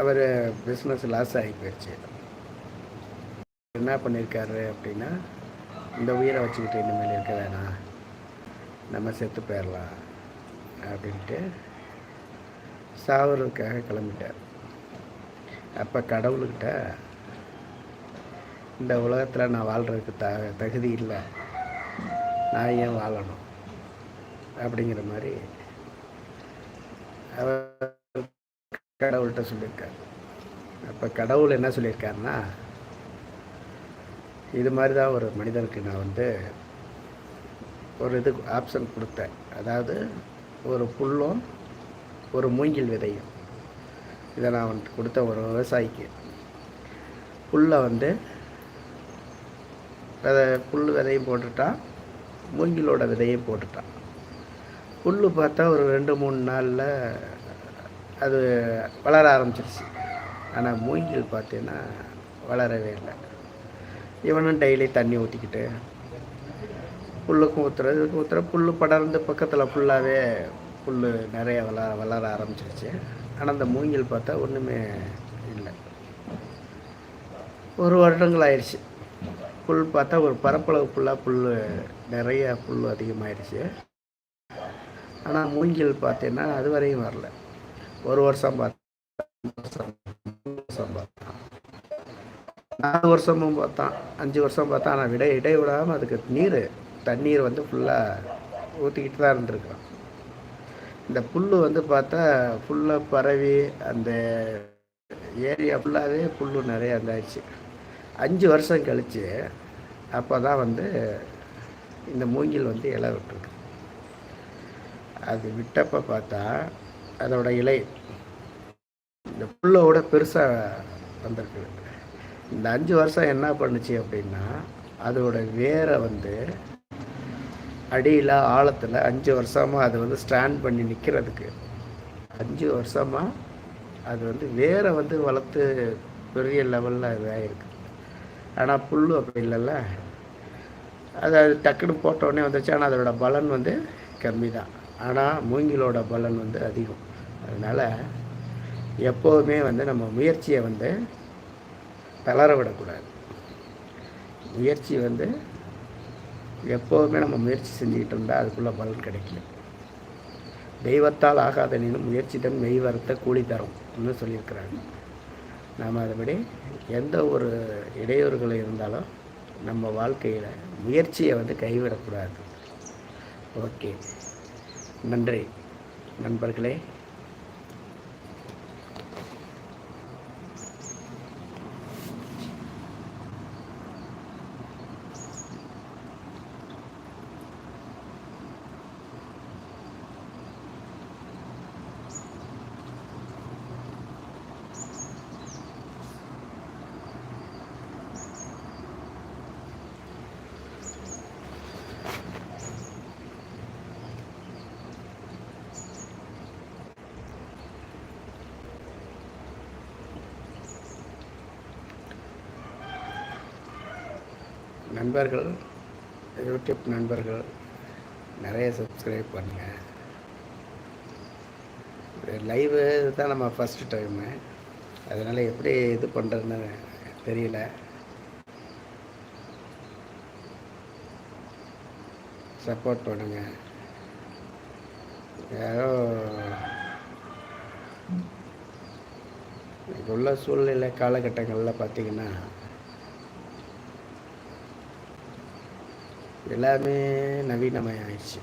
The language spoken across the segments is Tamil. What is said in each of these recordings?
அவர் பிஸ்னஸ் லாஸ் ஆகி போயிடுச்சு என்ன பண்ணியிருக்காரு அப்படின்னா இந்த உயிரை வச்சுக்கிட்டு இனிமேல் இருக்க வேணாம். நம்ம செத்து போயிடலாம் அப்படின்ட்டு சாவறதுக்காக கிளம்பிட்டார். அப்போ கடவுள்கிட்ட இந்த உலகத்தில் நான் வாழ்கிறதுக்கு த தகுதி இல்லை. நான் ஏன் வாழணும்? அப்படிங்கிற மாதிரி அவர் கடவுள்கிட்ட சொல்லியிருக்கார். அப்போ கடவுள் என்ன சொல்லியிருக்காருன்னா இது மாதிரி தான் ஒரு மனிதனுக்கு நான் வந்து ஒரு இது ஆப்ஷன் கொடுத்தேன். அதாவது ஒரு புல்லும் ஒரு மூங்கில் விதையும். இதை நான் வந்துட்டு கொடுத்த ஒரு விவசாயிக்கு. புல்லை வந்து விதை புல் விதையும் போட்டுட்டான் மூங்கிலோட விதையும் போட்டுட்டான். புல் பார்த்தா ஒரு ரெண்டு மூணு நாளில் அது வளர ஆரம்பிச்சிருச்சு. ஆனால் மூங்கில் பார்த்தீங்கன்னா வளரவே இல்லை. இவனும் டெய்லி தண்ணி ஊற்றிக்கிட்டு புல்லுக்கும் ஊற்றுறது இதுக்கும் ஊற்றுற புல் படர்ந்து பக்கத்தில் ஃபுல்லாகவே புல் நிறைய வளர வளர ஆரம்பிச்சிருச்சு. ஆனால் அந்த மூங்கில் பார்த்தா ஒன்றுமே இல்லை. ஒரு வருடங்கள் ஆயிடுச்சு புல் பார்த்தா ஒரு பரப்பளவு ஃபுல்லாக புல் நிறைய புல் அதிகமாகிடுச்சு ஆனால் மூங்கில் பார்த்தீங்கன்னா அது வரையும் வரல. ஒரு வருஷம் பார்த்தேன் வருஷம் வருஷம் பார்த்தான் நாலு வருஷமும் பார்த்தான் அஞ்சு வருஷம் பார்த்தான் ஆனால் விட இடை விடாமல் அதுக்கு நீர் தண்ணீர் வந்து ஃபுல்லாக ஊற்றிக்கிட்டு தான் இருந்திருக்கான். இந்த புல் வந்து பார்த்தா ஃபுல்லாக பரவி அந்த ஏரியா ஃபுல்லாகவே புல் நிறைய இருந்தாச்சு அஞ்சு வருஷம் கழித்து அப்போ தான் வந்து இந்த மூங்கில் வந்து இலை விட்டுருக்கு. அது விட்டப்போ பார்த்தா அதோட இலை. இந்த புல்லோட பெருசாக வந்திருக்கு. இந்த அஞ்சு வருஷம் என்ன பண்ணுச்சு அப்படின்னா அதோட வேரை வந்து அடியில் ஆழத்தில் அஞ்சு வருஷமாக அது வந்து ஸ்டாண்ட் பண்ணி நிற்கிறதுக்கு அஞ்சு வருஷமாக அது வந்து வேரை வந்து வளர்த்து பெரிய லெவலில் இதாகிருக்கு ஆனால் புல் அப்படி இல்லைல்ல. அது அது டக்குன்னு போட்டோடனே வந்துச்சு ஆனால் அதோட பலன் வந்து கம்மி தான் ஆனால் மூங்கிலோட பலன் வந்து அதிகம். அதனால் எப்போதுமே வந்து நம்ம முயற்சியை வந்து தளர விடக்கூடாது. முயற்சி வந்து எப்போதுமே நம்ம முயற்சி செஞ்சுக்கிட்டு இருந்தால் அதுக்குள்ளே பலன் கிடைக்கல. தெய்வத்தால் ஆகாத நீனும் முயற்சிடன் மெய் வரத்த கூலி தரும் சொல்லியிருக்கிறாங்க. நாம் அதுபடி எந்த ஒரு இடையூறுகள் இருந்தாலும் நம்ம வாழ்க்கையில் முயற்சியை வந்து கைவிடக்கூடாது. ஓகே. நன்றி. நண்பர்களே. நண்பர்கள் யூடியூப் நண்பர்கள் நிறைய சப்ஸ்கிரைப் பண்ணுங்கள் லைவு தான் நம்ம ஃபஸ்ட்டு டைமு அதனால் எப்படி இது பண்ணுறதுன்னு தெரியல. சப்போர்ட் பண்ணுங்கள் யாரோ இன்னைக்கு உள்ள சூழ்நிலை காலகட்டங்களில் பார்த்தீங்கன்னா எல்லாமே நவீனமயம் ஆயிடுச்சு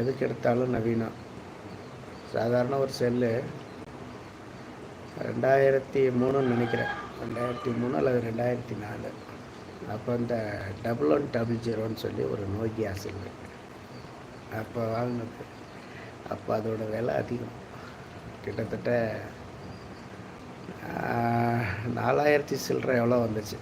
எதுக்கு எடுத்தாலும் நவீனம். சாதாரண ஒரு செல்லு ரெண்டாயிரத்தி மூணுன்னு நினைக்கிறேன். ரெண்டாயிரத்தி மூணு அல்லது ரெண்டாயிரத்தி நாலு. அப்போ இந்த டபுள் ஒன் டபுள் ஜீரோன்னு சொல்லி ஒரு நோக்கியா செல்லு. அப்போ வாங்கினது. அப்போ அதோட விலை அதிகம். கிட்டத்தட்ட நாலாயிரத்தி சில்லற எவ்வளோ வந்துச்சு.